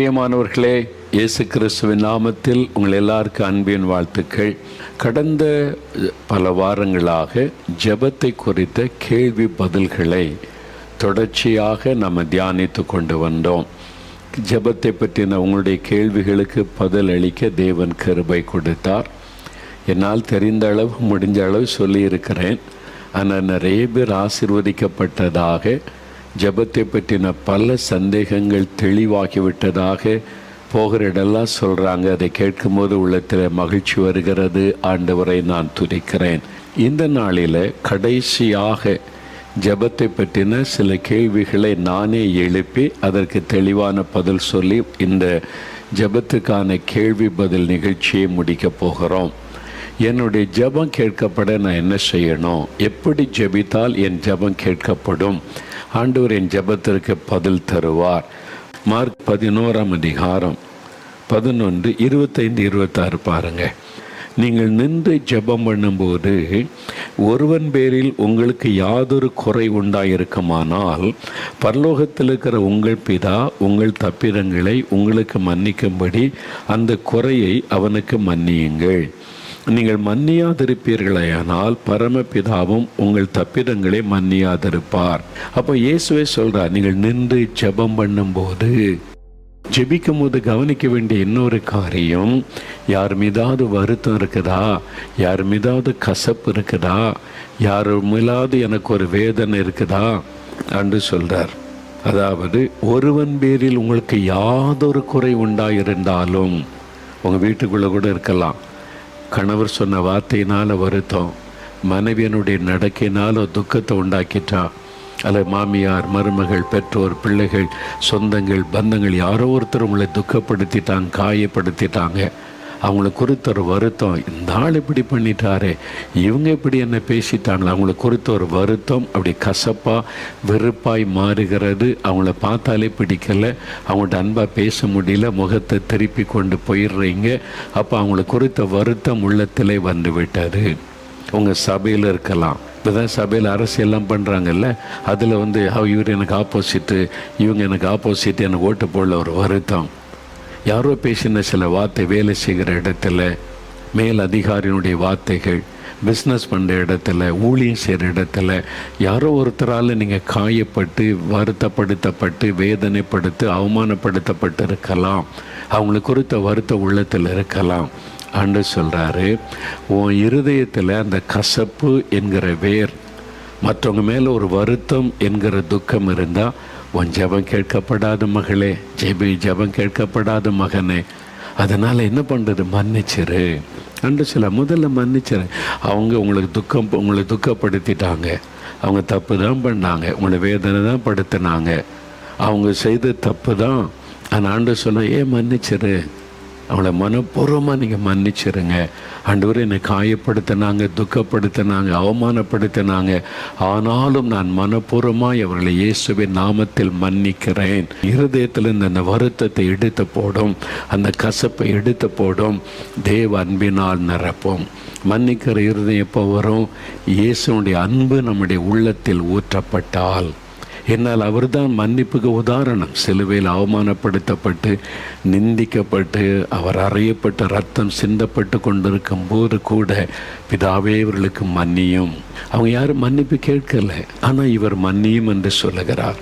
பிரியமானவர்களே இயேசு கிறிஸ்துவின் நாமத்தில் உங்கள் எல்லாருக்கும் அன்பின் வாழ்த்துக்கள். கடந்த பல வாரங்களாக ஜெபத்தை குறித்த கேள்வி பதில்களை தொடர்ச்சியாக நம்ம தியானித்து கொண்டு வந்தோம். ஜெபத்தை பற்றின உங்களுடைய கேள்விகளுக்கு பதில் அளிக்க தேவன் கருபை கொடுத்தார். என்னால் தெரிந்த அளவு முடிஞ்ச அளவு சொல்லியிருக்கிறேன். ஆனால் நிறைய பேர் ஆசிர்வதிக்கப்பட்டதாக ஜெபத்தை பற்றின பல சந்தேகங்கள் தெளிவாகிவிட்டதாக போகிற இடெல்லாம் சொல்கிறாங்க அதை கேட்கும்போது உள்ளத்தில் மகிழ்ச்சி வருகிறது. ஆண்டவரை நான் துதிக்கிறேன். இந்த நாளில் கடைசியாக ஜெபத்தை பற்றின சில கேள்விகளை நானே எழுப்பி அதற்கு தெளிவான பதில் சொல்லி இந்த ஜெபத்துக்கான கேள்வி பதில் நிகழ்ச்சியை முடிக்கப் போகிறோம். என்னுடைய ஜெபம் கேட்கப்பட நான் என்ன செய்யணும்? எப்படி ஜெபித்தால் என் ஜெபம் கேட்கப்படும்? ஆண்டவர் என் ஜெபத்திற்கு பதில் தருவார். மார்க் பதினோராம் அதிகாரம் பதினொன்று இருபத்தைந்து இருபத்தாறு பாருங்க. நீங்கள் நின்று ஜெபம் பண்ணும்போது ஒருவன் பேரில் உங்களுக்கு யாதொரு குறை உண்டாயிருக்குமானால் பரலோகத்தில் இருக்கிற உங்கள் பிதா உங்கள் தப்பிதங்களை உங்களுக்கு மன்னிக்கும்படி அந்த குறையை அவனுக்கு மன்னியுங்கள். நீங்கள் மன்னியாதிருப்பீர்களேயானால் பரமபிதாவும் உங்கள் தப்பிதங்களை மன்னியாதிருப்பார். அப்போ இயேசுவே சொல்றார் நீங்கள் நின்று ஜெபம் பண்ணும்போது ஜெபிக்கும் போது கவனிக்க வேண்டிய இன்னொரு காரியம் யார் மீதாவது வருத்தம் இருக்குதா? யார் மீதாவது கசப்பு இருக்குதா? யார் மீதாவது எனக்கு ஒரு வேதனை இருக்குதா? என்று சொல்றார். அதாவது ஒருவன் பேரில் உங்களுக்கு யாதொரு குறை உண்டாயிருந்தாலும் உங்கள் வீட்டுக்குள்ளே கூட இருக்கலாம். கணவர் சொன்ன வார்த்தையினால் வருத்தம். மனைவியனுடைய நடக்கையினால் துக்கத்தை உண்டாக்கிட்டா. அல்லது மாமியார் மருமகள் பெற்றோர் பிள்ளைகள் சொந்தங்கள் பந்தங்கள் யாரோ ஒருத்தர் உங்களை துக்கப்படுத்திட்டாங்க காயப்படுத்திட்டாங்க. அவங்கள குறித்த ஒரு வருத்தம் இந்த ஆள் இப்படி பண்ணிட்டாரே இவங்க இப்படி என்ன பேசிட்டாங்களே? அவங்கள குறித்த ஒரு வருத்தம் அப்படி கசப்பாக வெறுப்பாய் மாறுகிறது. அவங்கள பார்த்தாலே பிடிக்கல. அவங்கள்ட்ட அன்பாக பேச முடியல. முகத்தை திருப்பி கொண்டு போயிடுறீங்க. அப்போ அவங்களுக்கு குறித்த வருத்தம் உள்ளத்திலே வந்து விட்டது உங்கள் சபையில் இருக்கலாம். இப்போ தான் சபையில் அரசியல்லாம் பண்ணுறாங்கல்ல அதில் வந்து இவர் எனக்கு ஆப்போசிட்டு இவங்க எனக்கு ஆப்போசிட் எனக்கு ஓட்டு போடல. ஒரு வருத்தம். யாரோ பேசின சில வார்த்தை வேலை செய்கிற இடத்துல மேல் அதிகாரியினுடைய வார்த்தைகள் பிஸ்னஸ் பண்ணுற இடத்துல ஊழியம் செய்கிற இடத்துல யாரோ ஒருத்தரால் நீங்கள் காயப்பட்டு வருத்தப்படுத்தப்பட்டு வேதனைப்படுத்தி அவமானப்படுத்தப்பட்டு இருக்கலாம். அவங்களுக்கு குறித்த வருத்த உள்ளத்தில் இருக்கலாம். ஆண்டு சொல்கிறாரு உன் இருதயத்தில் அந்த கசப்பு என்கிற வேர் மற்றவங்க மேலே ஒரு வருத்தம் என்கிற துக்கம் இருந்தால் உன் ஜெபம் கேட்கப்படாத மகளே ஜெபி ஜெபம் கேட்கப்படாத மகனே. அதனால் என்ன பண்ணுறது மன்னிச்சிரு. அன்று சில முதல்ல மன்னிச்சிரு. அவங்க உங்களுக்கு துக்கம் உங்களை துக்கப்படுத்திட்டாங்க. அவங்க தப்பு தான் பண்ணாங்க. உங்களை வேதனை தான் படுத்தினாங்க. அவங்க செய்த தப்பு தான் ஆனால் ஆண்டு சொல்ல ஏன் மன்னிச்சிரு? அவளை மனப்பூர்வமாக நீங்கள் மன்னிச்சிருங்க. ஆண்டவர் என்னை காயப்படுத்தினாங்க துக்கப்படுத்தினாங்க அவமானப்படுத்தினாங்க. ஆனாலும் நான் மனப்பூர்வமாக அவர்களை இயேசுவின் நாமத்தில் மன்னிக்கிறேன். இருதயத்தில் இந்த அந்த வருத்தத்தை எடுத்து போடும் அந்த கசப்பை எடுத்து போடும். தேவ அன்பினால் நிரப்பும். மன்னிக்கிற இருதயம் எப்போ வரும்? இயேசுனுடைய அன்பு நம்முடைய உள்ளத்தில் ஊற்றப்பட்டால். என்னால் அவர்தான் மன்னிப்புக்கு உதாரணம். சிலுவையில் அவமானப்படுத்தப்பட்டு நிந்திக்கப்பட்டு அவர் அறையப்பட்ட ரத்தம் சிந்தப்பட்டு கொண்டிருக்கும் போது கூட பிதாவே இவர்களுக்கு மன்னியும். அவங்க யாரும் மன்னிப்பு கேட்கல. ஆனால் இவர் மன்னியும் என்று சொல்லுகிறார்.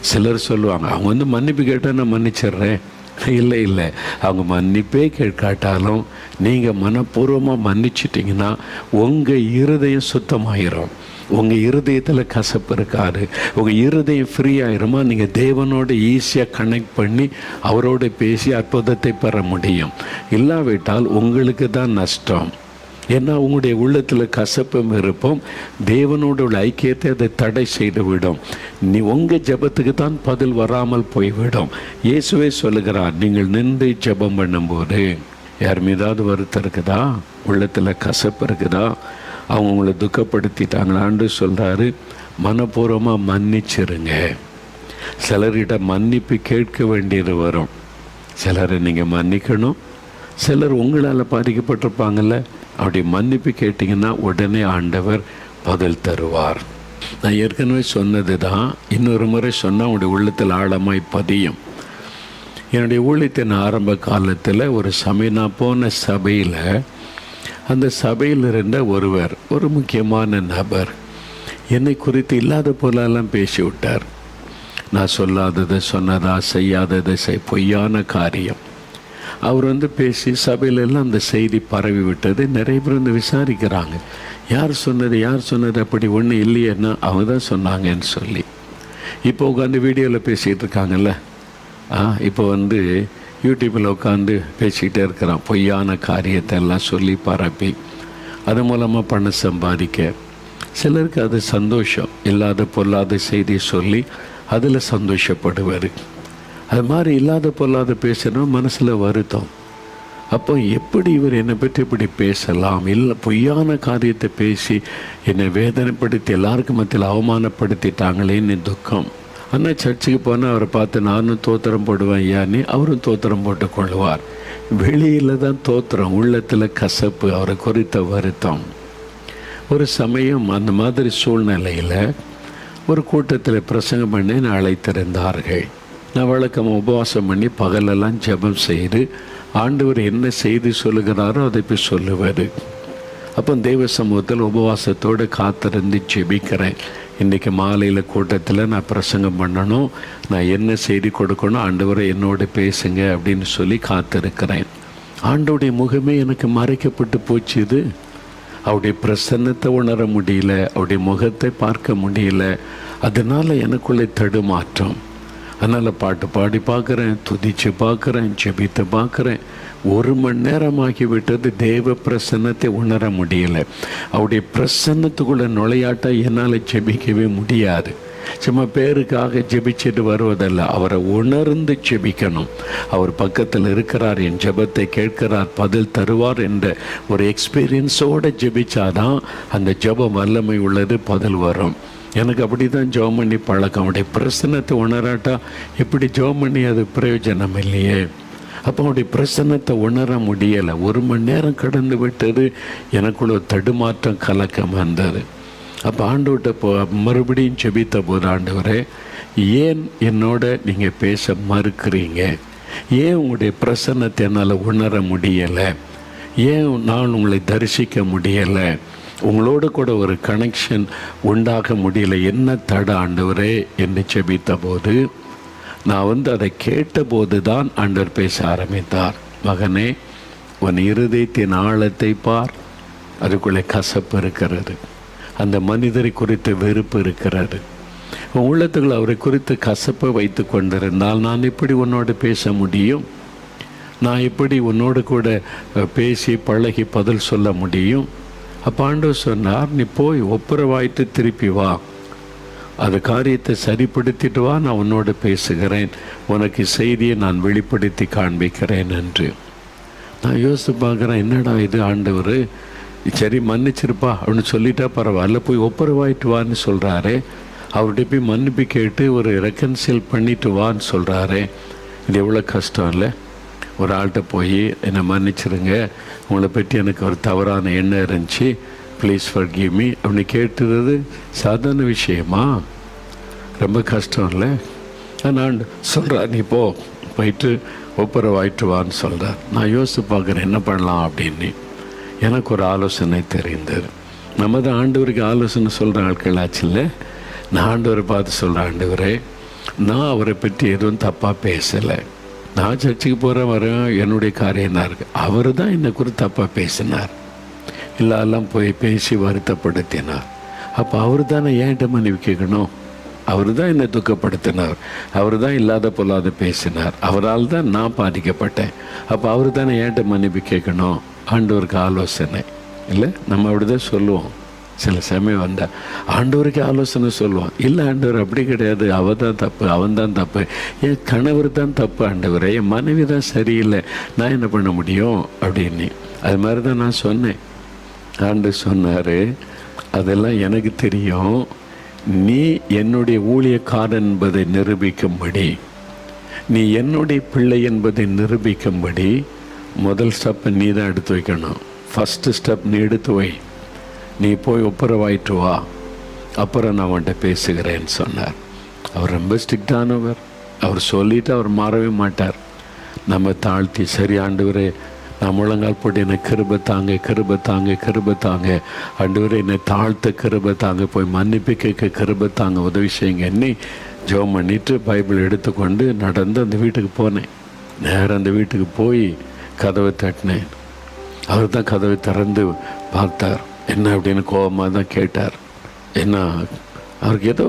சிலர் சொல்லுவாங்க அவங்க வந்து மன்னிப்பு கேட்டால் நான் மன்னிச்சிடுறேன். இல்லை இல்லை. அவங்க மன்னிப்பே கேட்காட்டாலும் நீங்கள் மனப்பூர்வமாக மன்னிச்சிட்டிங்கன்னா உங்கள் இருதயம் சுத்தமாயிரும். உங்கள் இருதயத்தில் கசப்பு இருக்காது. உங்கள் இருதயம் ஃப்ரீ ஆயிருமா? நீங்கள் தேவனோட ஈஸியாக கனெக்ட் பண்ணி அவரோட பேசி அற்புதத்தை பெற முடியும். இல்லாவிட்டால் உங்களுக்கு தான் நஷ்டம். ஏன்னா உங்களுடைய உள்ளத்தில் கசப்பும் இருப்போம் தேவனோட உள்ள ஐக்கியத்தை அதை தடை செய்து விடும் நீ உங்கள் ஜெபத்துக்கு தான் பதில் வராமல் போய்விடும். இயேசுவே சொல்லுகிறார் நீங்கள் நின்று ஜெபம் பண்ணும்போது யார் மீதாவது வருத்தம் இருக்குதா? உள்ளத்தில் கசப்பு இருக்குதா? அவங்க உங்களை துக்கப்படுத்திட்டாங்களான்னு சொல்கிறாரு மனப்பூர்வமாக மன்னிச்சிருங்க. சிலர்கிட்ட மன்னிப்பு கேட்க வேண்டியது வரும். சிலரை நீங்கள் மன்னிக்கணும். சிலர் உங்களால் பாதிக்கப்பட்டிருப்பாங்கள்ல அப்படி மன்னிப்பு கேட்டிங்கன்னா உடனே ஆண்டவர் பதில் தருவார். நான் ஏற்கனவே சொன்னது தான் இன்னொரு முறை சொன்னால் உங்களுடைய உள்ளத்தில் ஆழமாய் பதியும். என்னுடைய ஊழியத்தின் ஆரம்ப காலத்தில் ஒரு சமயம் நான் போன சபையில் அந்த சபையில் இருந்த ஒருவர் ஒரு முக்கியமான நபர் என்னை குறித்து இல்லாத போலெல்லாம் பேசிவிட்டார். நான் சொல்லாததை சொன்னதா செய்யாததை செய் பொய்யான காரியம். அவர் வந்து பேசி சபையிலெல்லாம் அந்த செய்தி பரவி விட்டது நிறைய பேர் வந்து விசாரிக்கிறாங்க. யார் சொன்னது யார் சொன்னது அப்படி ஒன்றும் இல்லையேன்னா அவங்க தான் சொன்னாங்கன்னு சொல்லி. இப்போ உட்காந்து வீடியோவில் பேசிகிட்டு இருக்காங்கல்ல? ஆ இப்போ வந்து யூடியூப்பில் உட்காந்து பேசிக்கிட்டே இருக்கிறான். பொய்யான காரியத்தை எல்லாம் சொல்லி பரப்பி அது மூலமாக பணம் சம்பாதிக்க. சிலருக்கு அது சந்தோஷம் இல்லாத பொல்லாத செய்தி சொல்லி அதில் சந்தோஷப்படுவார். அது மாதிரி இல்லாத பொல்லாத பேசணும் மனசில் வருத்தம். அப்போ எப்படி இவர் என்னை பற்றி இப்படி பேசலாம்? இல்லை பொய்யான காரியத்தை பேசி என்னை வேதனைப்படுத்தி எல்லாருக்கும் மத்தியில் அவமானப்படுத்திட்டாங்களேன்னு துக்கம். ஆனால் சர்ச்சுக்கு போனால் அவரை பார்த்து நானும் தோத்திரம் போடுவேன் ஐயான்னு அவரும் தோத்திரம் போட்டு கொள்வார். வெளியில் தான் தோத்திரம் உள்ளத்தில் கசப்பு அவரை குறித்த வருத்தம். ஒரு சமயம் அந்த மாதிரி சூழ்நிலையில் ஒரு கூட்டத்தில் பிரசங்கம் பண்ணி நான் அழைத்திருந்தார்கள். நான் வழக்கம் உபவாசம் பண்ணி பகலெல்லாம் ஜெபம் செய்து ஆண்டவர் என்ன செய்தி சொல்லுகிறாரோ அதை போய் சொல்லுவார் அப்போ தெய்வ சமூகத்தில் உபவாசத்தோடு காத்திருந்து ஜெபிக்கிறேன். இன்றைக்கி மாலையில் கூட்டத்தில் நான் பிரசங்கம் பண்ணணும். நான் என்ன செய்தி கொடுக்கணும்? ஆண்டவரை என்னோட பேசுங்க அப்படின்னு சொல்லி காத்திருக்கிறேன். ஆண்டோடைய முகமே எனக்கு மறைக்கப்பட்டு போச்சு இது. அவருடைய பிரசன்னத்தை உணர முடியல. அவருடைய முகத்தை பார்க்க முடியல. அதனால் எனக்குள்ளே தடுமாற்றம். அதனால் பாட்டு பாடி பார்க்குறேன் துதித்து பார்க்குறேன் ஜெபித்து பார்க்குறேன். ஒரு மணி நேரமாகி விட்டது தேவ பிரசன்னத்தை உணர முடியலை. அவருடைய பிரசன்னத்துக்குள்ளே நுழையாட்டா என்னால் ஜெபிக்கவே முடியாது. சும்மா பேருக்காக ஜெபிச்சுட்டு வருவதல்ல. அவரை உணர்ந்து ஜெபிக்கணும். அவர் பக்கத்தில் இருக்கிறார் என் ஜெபத்தை கேட்கிறார் பதில் தருவார் என்ற ஒரு எக்ஸ்பீரியன்ஸோடு ஜெபிச்சாதான் அந்த ஜெபம் வல்லமை உள்ளது பதில் வரும். எனக்கு அப்படி தான் ஜெபம் பண்ணி பழக்கம். அவருடைய பிரசன்னத்தை உணராட்டா எப்படி ஜெபம் பண்ணி அது பிரயோஜனம் இல்லையே? அப்போ அவருடைய பிரசன்னத்தை உணர முடியலை. ஒரு மணி நேரம் கடந்து விட்டது எனக்குள்ள தடுமாற்றம் கலக்கம் வந்தது. அப்போ ஆண்டோட்ட போ மறுபடியும் செபித்த போது ஆண்டவரே ஏன் என்னோட நீங்கள் பேச மறுக்கிறீங்க? ஏன் உங்களுடைய பிரசன்னத்தை என்னால் உணர முடியலை? ஏன் நான் உங்களை தரிசிக்க முடியலை? உங்களோட கூட ஒரு கனெக்ஷன் உண்டாக முடியல. என்ன தட ஆண்டவரே? என்று செபித்த போது நான் வந்து அதை கேட்டபோது தான் ஆண்டவர் பேச ஆரம்பித்தார். மகனே உன் இருதயத்தின் ஆழத்தை பார். அதுக்குள்ளே கசப்பு இருக்கிறது. அந்த மனிதரை குறித்து வெறுப்பு இருக்கிறது. உன் உள்ளத்துக்குள்ள அவரை குறித்து கசப்பை வைத்து கொண்டிருந்தால் நான் எப்படி உன்னோடு பேச முடியும்? நான் எப்படி உன்னோடு கூட பேசி பழகி பதில் சொல்ல முடியும்? அப்போ ஆண்டவர் சொன்னார் நீ போய் ஒப்புரவாயிட்டு திருப்பி வா. அது காரியத்தை சரிப்படுத்திட்டு வா நான் உன்னோடு பேசுகிறேன். உனக்கு செய்தியை நான் வெளிப்படுத்தி காண்பிக்கிறேன் என்று. நான் யோசித்து பார்க்குறேன் என்னடா இது ஆண்டவர்? சரி மன்னிச்சிருப்பா அப்படின்னு சொல்லிட்டா பரவாயில்ல. போய் ஒப்புரவாயிட்டு வான்னு சொல்கிறாரு அவர்கிட்ட போய் மன்னிப்பு கேட்டு ஒரு ரெக்கன்சில் பண்ணிட்டு வான்னு சொல்கிறாரு இது எவ்வளோ கஷ்டம் இல்லை? ஒரு ஆள்கிட்ட போய் என்னை மன்னிச்சிருங்க. உங்களை பற்றி எனக்கு ஒரு தவறான எண்ணம் இருந்துச்சு. ப்ளீஸ் ஃபர் கிவ் மீ அப்படின்னு கேட்டுறது சாதாரண விஷயமா? ரொம்ப கஷ்டம் இல்லை? நான் சொல்கிறேன் நீ போ போயிட்டு ஒப்புரவாயிட்டு வான்னு சொல்கிறார் நான் யோசித்து பார்க்குறேன் என்ன பண்ணலாம் அப்படின்னு. எனக்கு ஒரு ஆலோசனை தெரிந்தது. நம்ம தான் ஆண்டவருக்கு ஆலோசனை சொல்கிற ஆட்கள் ஆச்சுல்ல நான் ஆண்டவரை பார்த்து சொல்கிறேன் ஆண்டவரே நான் அவரை பற்றி எதுவும் தப்பாக பேசலை. நான் சர்ச்சுக்கு போகிற வரேன். என்னுடைய காரியம் தான் இருக்குது அவர் தான் என்னை குறித்து தப்பாக பேசினார். எல்லாம் போய் பேசி வருத்தப்படுத்தினார். அப்போ அவர் தானே ஏன்ட்ட மன்னிப்பு கேட்கணும்? அவர் தான் என்னை துக்கப்படுத்தினார். அவர் தான் இல்லாத பொல்லாத பேசினார். அவரால் தான் நான் பாதிக்கப்பட்டேன். அப்போ அவர் தானே ஏன்ட்ட மன்னிப்பு கேட்கணும்? ஆண்டவருக்கு ஆலோசனை. இல்லை நம்ம அப்படி தான் சொல்லுவோம். சில சமயம் வந்தால் ஆண்டவருக்கு ஆலோசனை சொல்லுவான். இல்லை ஆண்டவர் அப்படி கிடையாது. அவ தான் தப்பு அவன் தான் தப்பு. என் கணவர் தான் தப்பு ஆண்டவர். என் மனைவி தான் சரியில்லை. நான் என்ன பண்ண முடியும்? அப்படின்னு. அது மாதிரி தான் நான் சொன்னேன். ஆண்டு சொன்னார் அதெல்லாம் எனக்கு தெரியும். நீ என்னுடைய ஊழியக்காரன் என்பதை நிரூபிக்கும்படி நீ என்னுடைய பிள்ளை என்பதை நிரூபிக்கும்படி முதல் ஸ்டெப்பை நீ தான் எடுத்து வைக்கணும். ஃபஸ்ட்டு ஸ்டெப் நீ எடுத்து வை. நீ போய் ஒப்புரவாயிட்டு வா. அப்புறம் நான் அவன்கிட்ட பேசுகிறேன்னு சொன்னார். அவர் ரொம்ப ஸ்ட்ரிக்டானவர் அவர் சொல்லிவிட்டு அவர் மாறவே மாட்டார். நம்ம தாழ்த்தி சரி ஆண்டவரே நான் முழங்கால் போட்டு என்னை கிருப தாங்க கிருப தாங்க கிருப தாங்க. ஆண்டவரே என்னை தாழ்த்த கிருப தாங்க. போய் மன்னிப்பு கேட்க கிருப தாங்க. உதவி செய்யுங்க. என்னை ஜோம் பண்ணிட்டு பைபிள் எடுத்துக்கொண்டு நடந்து அந்த வீட்டுக்கு போனேன். நேரம் அந்த வீட்டுக்கு போய் கதவை தட்டினேன். அவர் தான் கதவை திறந்து பார்த்தார். என்ன அப்படின்னு கோபமாக தான் கேட்டார். என்ன அவருக்கு ஏதோ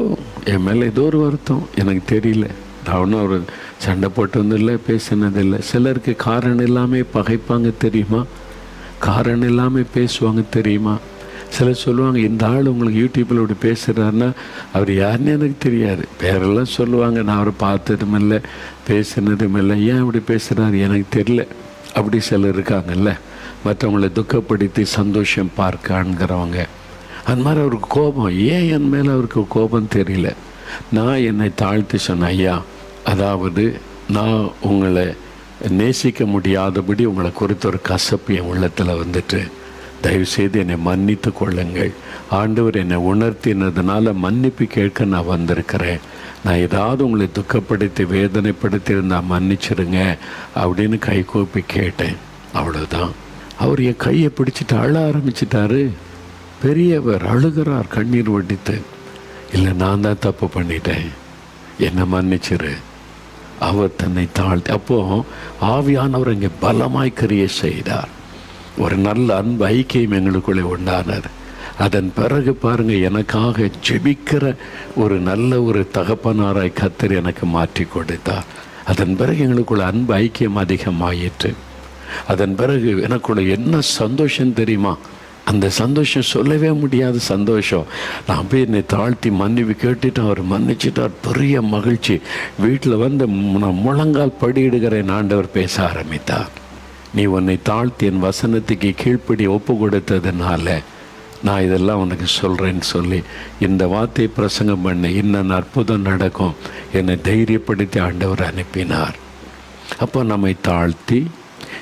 என் மேலே ஏதோ ஒரு வருத்தம். எனக்கு தெரியல. நான் ஒன்றும் அவர் சண்டை போட்டதும் இல்லை பேசினதில்லை. சிலருக்கு காரணம் இல்லாமல் பகைப்பாங்க தெரியுமா? காரணம் இல்லாமல் பேசுவாங்க தெரியுமா? சிலர் சொல்லுவாங்க இந்த ஆள் உங்களுக்கு யூடியூப்பில் இப்படி பேசுகிறாருன்னா அவர் யாருன்னு எனக்கு தெரியாது. பேரெல்லாம் சொல்லுவாங்க நான் அவரை பார்த்ததும் இல்லை பேசினதும் இல்லை. ஏன் இப்படி பேசுகிறாரு எனக்கு தெரியல. அப்படி சிலர் இருக்காங்கல்ல. மற்றவங்களை துக்கப்படுத்தி சந்தோஷம் பார்க்கான்கிறவங்க அந்த மாதிரி அவருக்கு கோபம். ஏன் என் மேலே அவருக்கு கோபம் தெரியல? நான் என்னை தாழ்த்து சொன்னேன் ஐயா அதாவது நான் உங்களை நேசிக்க முடியாதபடி உங்களை குறித்த ஒரு கசப்பு என் உள்ளத்தில் வந்துட்டு தயவுசெய்து என்னை மன்னித்து கொள்ளுங்கள். ஆண்டவர் என்னை உணர்த்தினதுனால மன்னிப்பு கேட்க நான் வந்திருக்கிறேன். நான் ஏதாவது உங்களை துக்கப்படுத்தி வேதனைப்படுத்தி இருந்தால் மன்னிச்சிருங்க அப்படின்னு கைகூப்பி கேட்டேன். அவ்வளோதான் அவர் என் கையை பிடிச்சிட்டு அழ ஆரம்பிச்சிட்டாரு. பெரியவர் அழுகிறார் கண்ணீர் வடித்து. இல்லை நான் தான் தப்பு பண்ணிட்டேன். என்னை மன்னிச்சிரு. அவர் தன்னை தாழ்த்தி அப்போ ஆவியானவர் இங்கே பலமாய் கிரியை செய்தார். ஒரு நல்ல அன்பு ஐக்கியம் எங்களுக்குள்ளே உண்டானார் அதன் பிறகு பாருங்க எனக்காக ஜெபிக்கிற ஒரு நல்ல ஒரு தகப்பனாராய் கத்தர் எனக்கு மாற்றி கொடுத்தார். அதன் பிறகு எங்களுக்குள்ள அன்பு ஐக்கியம் அதிகமாயிற்று. அதன் பிறகு எனக்குள்ள என்ன சந்தோஷம் தெரியுமா? அந்த சந்தோஷம் சொல்லவே முடியாத சந்தோஷம். நான் போய் என்னை தாழ்த்தி மன்னிப்பு கேட்டுட்டு அவர் மன்னிச்சிட்டார். பெரிய மகிழ்ச்சி. வீட்டில் வந்து நான் முழங்கால் படியிடுகிறேன். ஆண்டவர் பேச ஆரம்பித்தார். நீ உன்னை தாழ்த்தி என் வசனத்துக்கு கீழ்ப்படி ஒப்பு கொடுத்ததுனால நான் இதெல்லாம் உனக்கு சொல்கிறேன்னு சொல்லி இந்த வார்த்தையை பிரசங்கம் பண்ண இன்னும் அற்புதம் நடக்கும். என்னை தைரியப்படுத்தி ஆண்டவர் அனுப்பினார். அப்போ நம்மை தாழ்த்தி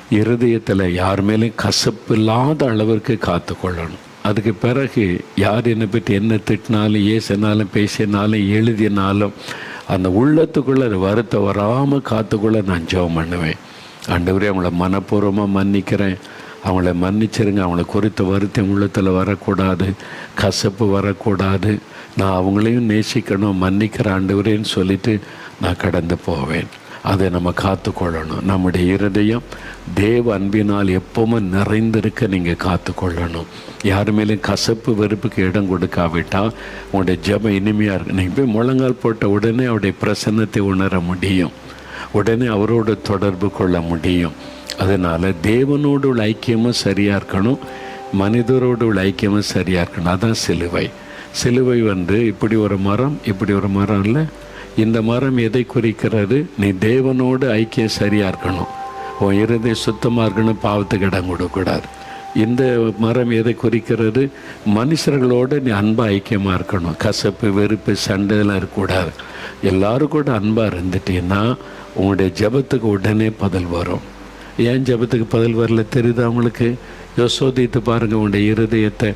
இருதயத்தில் யார் மேலேயும் கசப்பு இல்லாத அளவிற்கு காத்துக்கொள்ளணும் அதுக்கு பிறகு யார் என்னை பற்றி என்ன திட்டினாலும் ஏசினாலும் பேசினாலும் எழுதினாலும் அந்த உள்ளத்துக்குள்ளே வருத்தம் வராமல் காத்துக்குள்ளே நான் ஜெபம் பண்ணுவேன். ஆண்டவரே அவங்கள மனப்பூர்வமாக மன்னிக்கிறேன். அவங்கள மன்னிச்சிருங்க. அவங்கள குறித்த வருத்தம் உள்ளத்தில் வரக்கூடாது. கசப்பு வரக்கூடாது. நான் அவங்களையும் நேசிக்கணும் மன்னிக்கிற ஆண்டவரேன்னு சொல்லிட்டு நான் கடந்து போவேன். அதை நம்ம காத்துக்கொள்ளணும். நம்முடைய இருதயம் தேவ அன்பினால் எப்பவுமே நிறைந்திருக்க நீங்கள் காத்துக்கொள்ளணும். யார் மேலேயும் கசப்பு வெறுப்புக்கு இடம் கொடுக்காவிட்டால் உங்களுடைய ஜபம் இனிமையாக இருக்கு. நீங்கள் போய் முழங்கால் போட்ட உடனே அவருடைய பிரசன்னத்தை உணர முடியும். உடனே அவரோடு தொடர்பு கொள்ள முடியும். அதனால் தேவனோடு உள்ள ஐக்கியமும் சரியாக இருக்கணும். மனிதரோடு உள்ள ஐக்கியமும் சரியாக இருக்கணும். அதான் சிலுவை. சிலுவை வந்து இப்படி ஒரு மரம் இப்படி ஒரு மரம் இல்லை. இந்த மரம் எதை குறிக்கிறது? நீ தேவனோடு ஐக்கியம் சரியாக இருக்கணும். உன் இருதை சுத்தமாக இருக்கணும் பாவத்துக்கு இடம் கொடுக்கக்கூடாது. இந்த மரம் எதை குறிக்கிறது? மனுஷர்களோடு நீ அன்பாக ஐக்கியமாக இருக்கணும். கசப்பு வெறுப்பு சண்டைலாம் இருக்கக்கூடாது. எல்லோரும் கூட அன்பாக இருந்துட்டீங்கன்னா உங்களுடைய ஜெபத்துக்கு உடனே பதில் வரும். ஏன் ஜெபத்துக்கு பதில் வரல தெரியுது அவங்களுக்கு யோசோதித்து பாருங்கள் உங்களுடைய இருதயத்தை.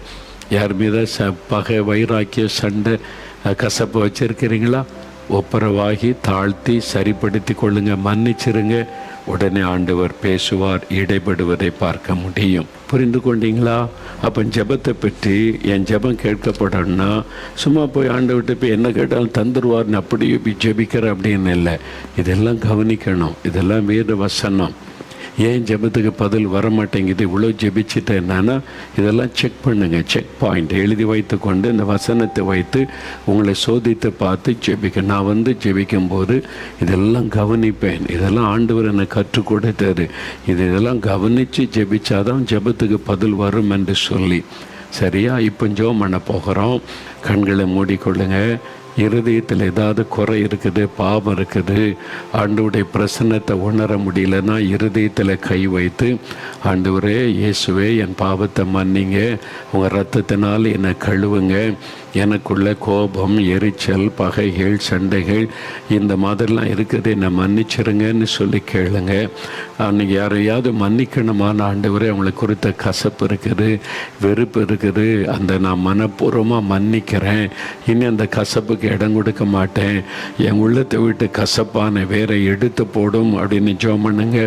யார் மீத ச பகை வைராக்கியம் சண்டை கசப்பு வச்சுருக்கிறீங்களா? ஒப்புரவாகி தாழ்த்தி சரிப்படுத்தி கொள்ளுங்க மன்னிச்சிருங்க. உடனே ஆண்டவர் பேசுவார் இடைபடுவதை பார்க்க முடியும். புரிந்து கொண்டீங்களா? அப்போ ஜெபத்தை பற்றி என் ஜெபம் கேட்கப்படணும்னா சும்மா போய் ஆண்டவர்கிட்ட போய் என்ன கேட்டாலும் தந்துருவார்னு அப்படியே போய் ஜெபிக்கிற அப்படின்னு இல்லை. இதெல்லாம் கவனிக்கணும். இதெல்லாம் வேறு வசனம். ஏன் ஜெபத்துக்கு பதில் வர மாட்டேங்குது இவ்வளோ ஜெபிச்சுட்டேன் என்னன்னா இதெல்லாம் செக் பண்ணுங்க செக் பாயிண்ட் எழுதி வைத்து கொண்டு இந்த வசனத்தை வைத்து உங்களை சோதித்து பார்த்து ஜெபிக்க. நான் வந்து ஜெபிக்கும்போது இதெல்லாம் கவனிப்பேன். இதெல்லாம் ஆண்டவர் எனக்கு கற்றுக் கொடுத்தாரு. இது இதெல்லாம் கவனித்து ஜெபிச்சாதான் ஜெபத்துக்கு பதில் வரும் என்று சொல்லி. சரியா? இப்போ ஜோம் பண்ண போகிறோம். கண்களை மூடிக்கொள்ளுங்க. இருதயத்தில் ஏதாவது குறை இருக்குது பாவம் இருக்குது ஆண்டவருடைய பிரசன்னத்தை உணர முடியலன்னா இருதயத்தில் கை வைத்து ஆண்டவரே இயேசுவே என் பாவத்தை மன்னிங்க உங்கள் ரத்தத்தினால் என்னை கழுவுங்க எனக்குள்ள கோபம் எரிச்சல் பகைகள் சண்டைகள் இந்த மாதிரிலாம் இருக்குது. என்னை மன்னிச்சிருங்கன்னு சொல்லி கேளுங்க. அன்றைக்கி யாரையாவது மன்னிக்கணுமான ஆண்டவரே அவங்களை குறித்த கசப்பு இருக்குது வெறுப்பு இருக்குது. அந்த நான் மனப்பூர்வமாக மன்னிக்கிறேன். இனி அந்த கசப்புக்கு இடம் கொடுக்க மாட்டேன். என் உள்ளத்தை விட்டு கசப்பான வேற எடுத்து போடும் அப்படின்னு ஜோம் பண்ணுங்க.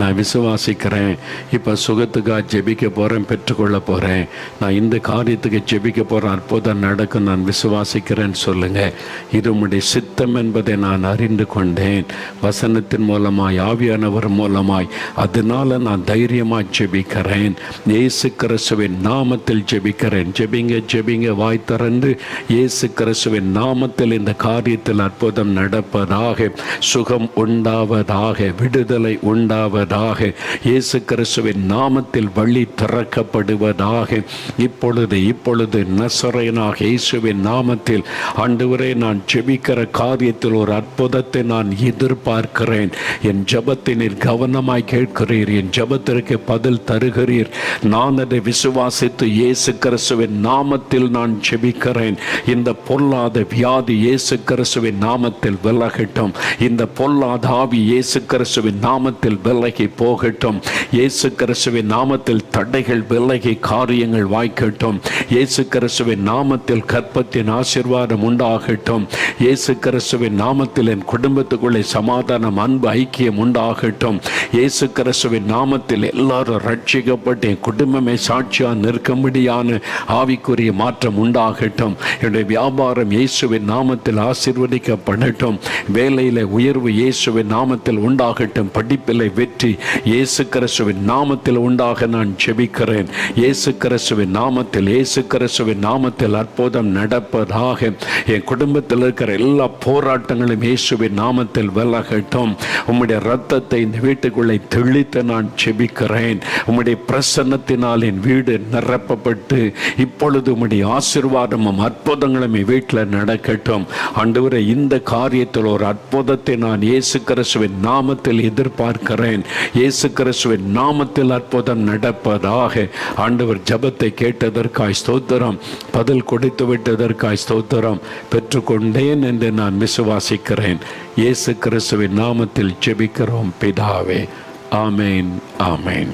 நான் விசுவாசிக்கிறேன். இப்போ சுகத்துக்காக ஜெபிக்க போகிறேன் பெற்றுக்கொள்ள போகிறேன் நான் இந்த காரியத்துக்கு ஜெபிக்க போகிறேன் அற்புதம் நடக்கும். நான் விசுவாசிக்கிறேன்னு சொல்லுங்க. இது உம்முடைய சித்தம் என்பதை நான் அறிந்து கொண்டேன். வசனத்தின் மூலமாய் ஆவியானவர் மூலமாய் அதனால நான் தைரியமாக ஜெபிக்கிறேன். இயேசு கிறிஸ்துவின் நாமத்தில் ஜெபிக்கிறேன். ஜெபிங்க ஜெபிங்க வாய் திறந்து இயேசு கிறிஸ்துவின் நாமத்தில் இந்த காரியத்தில் அற்புதம் நடப்பதாக சுகம் உண்டாவதாக விடுதலை உண்டாவதாக இயேசு கிறிஸ்துவின் நாமத்தில் வழி திறக்கப்படுவதாக இப்பொழுது இப்பொழுது நசரையனாக இயேசுவின் நாமத்தில் ஆண்டவரே நான் ஜெபிக்கிற காரியத்தில் ஒரு அற்புதத்தை நான் எதிர்பார்க்கிறேன். என் ஜபத்தை நீர் கவனமாய் கேட்கிறீர். என் ஜெபத்திற்கு பதில் தருகிறீர். நான் அதை விசுவாசித்து இயேசு கிறிஸ்துவின் நாமத்தில் நான் ஜெபிக்கிறேன். இந்த பொல்லாத வியாதி இயேசு கிறிஸ்துவின் நாமத்தில் விலகட்டும். இந்த பொல்லாத ஆவி இயேசு கிறிஸ்துவின் நாமத்தில் விலகி போகட்டும். இயேசு கிறிஸ்துவின் நாமத்தில் தடைகள் விலகி காரியங்கள் வாய்க்கட்டும். இயேசு கிறிஸ்துவின் நாமத்தில் கற்பத்தின் ஆசீர்வாதம் உண்டாகட்டும். இயேசு கிறிஸ்துவின் நாமத்தில் என் குடும்பத்துக்குள்ளே சமாதானம் அன்பு ஐக்கியம் உண்டாகட்டும். இயேசு கிறிஸ்துவின் நாமத்தில் எல்லாரும் ரட்சிக்கப்பட்டு என் குடும்பமே சாட்சியாக நிற்கும்படியான ஆவிக்குரிய மாற்றம் உண்டாகட்டும். என்னுடைய வியாபாரம் இயேசுவின் நாமத்தில் ஆசிர்வதிக்கப்படட்டும். வேலையில் உயர்வு இயேசுவின் நாமத்தில் உண்டாகட்டும். படிப்பில் வெற்றி இயேசு கிறிஸ்துவின் நாமத்தில் உண்டாக நான் செபிக்கிறேன் இயேசு கிறிஸ்துவின் நாமத்தில் இயேசு கிறிஸ்துவின் நாமத்தில் அற்புதம் நடப்பதாக என் குடும்பத்தில் இருக்கிற எல்லா போராட்டங்களும் இயேசுவின் நாமத்தில் விலகட்டும். உம்முடைய ரத்தத்தை இந்த வீட்டுக்குள்ளே தெளித்து நான் செபிக்கிறேன். உம்முடைய பிரசன்னத்தினால் என் வீடு நிரப்பப்பட்டு இப்பொழுது உம்முடைய ஆசீர்வாதமும் அற்புதங்களும் என் வீட்டில் நடக்கட்டும். அன்றுவரை இந்த காரியத்தில் ஒரு அற்புதத்தை நான் இயேசு கிறிஸ்துவின் நாமத்தில் எதிர்பார்க்கிறேன். இயேசு கிறிஸ்துவின் நாமத்தில் அற்புதம் நடப்பதாக ஆண்டவர் ஜெபத்தை கேட்டதற்காய் ஸ்தோத்திரம். பதில் கொடுத்து கொடுத்துவிட்டதற்காய் ஸ்தோத்திரம் பெற்றுக்கொண்டேன் என்று நான் விசுவாசிக்கிறேன். இயேசு கிறிஸ்துவின் நாமத்தில் ஜெபிக்கிறோம் பிதாவே. ஆமேன் ஆமேன்.